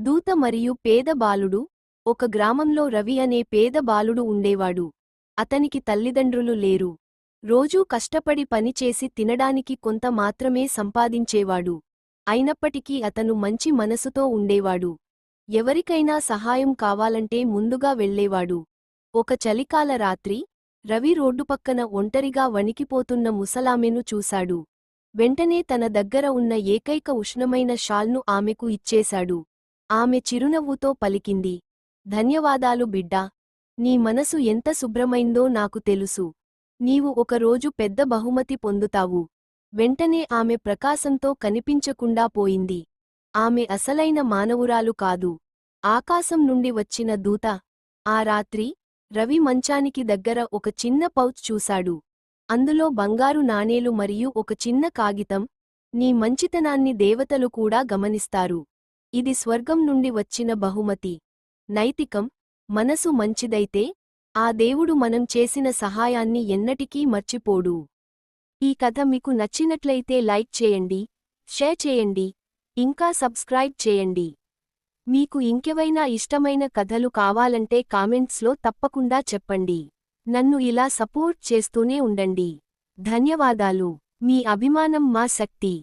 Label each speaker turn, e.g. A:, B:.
A: దూత మరియు పేద బాలుడు ఒక గ్రామంలో రవి అనే పేద బాలుడు ఉండేవాడు. అతనికి తల్లిదండ్రులు లేరు. రోజూ కష్టపడి పనిచేసి తినడానికి కొంత మాత్రమే సంపాదించేవాడు. అయినప్పటికీ అతను మంచి మనసుతో ఉండేవాడు. ఎవరికైనా సహాయం కావాలంటే ముందుగా వెళ్ళేవాడు. ఒక చలికాల రాత్రి రవి రోడ్డు పక్కన ఒంటరిగా వణికిపోతున్న ముసలామెను చూశాడు. వెంటనే తన దగ్గర ఉన్న ఏకైక ఉష్ణమైన షాల్ను ఆమెకు ఇచ్చేశాడు. ఆమె చిరునవ్వుతో పలికింది. ధన్యవాదాలు బిడ్డా. నీ మనసు ఎంత శుభ్రమైందో నాకు తెలుసు. నీవు ఒకరోజు పెద్ద బహుమతి పొందుతావు. వెంటనే ఆమె ప్రకాశంతో కనిపించకుండా పోయింది. ఆమె అసలైన మానవురాలు కాదు. ఆకాశం నుండి వచ్చిన దూత. ఆ రాత్రి రవి మంచానికి దగ్గర ఒక చిన్న పౌచ్ చూశాడు. అందులో బంగారు నాణేలు మరియు ఒక చిన్న కాగితం. నీ మంచితనాన్ని దేవతలు కూడా గమనిస్తారు. ఇది స్వర్గం నుండి వచ్చిన బహుమతి. నైతికం మనసు మంచిదైతే ఆ దేవుడు మనం చేసిన సహాయాన్ని ఎన్నటికీ మర్చిపోడు. ఈ కథ మీకు నచ్చినట్లయితే లైక్ చేయండి షేర్ చేయండి ఇంకా సబ్స్క్రైబ్ చేయండి. మీకు ఇంకెవైనా ఇష్టమైన కథలు కావాలంటే కామెంట్స్లో తప్పకుండా చెప్పండి. నన్ను ఇలా సపోర్ట్ చేస్తూనే ఉండండి. ధన్యవాదాలు. మీ అభిమానం మా శక్తి.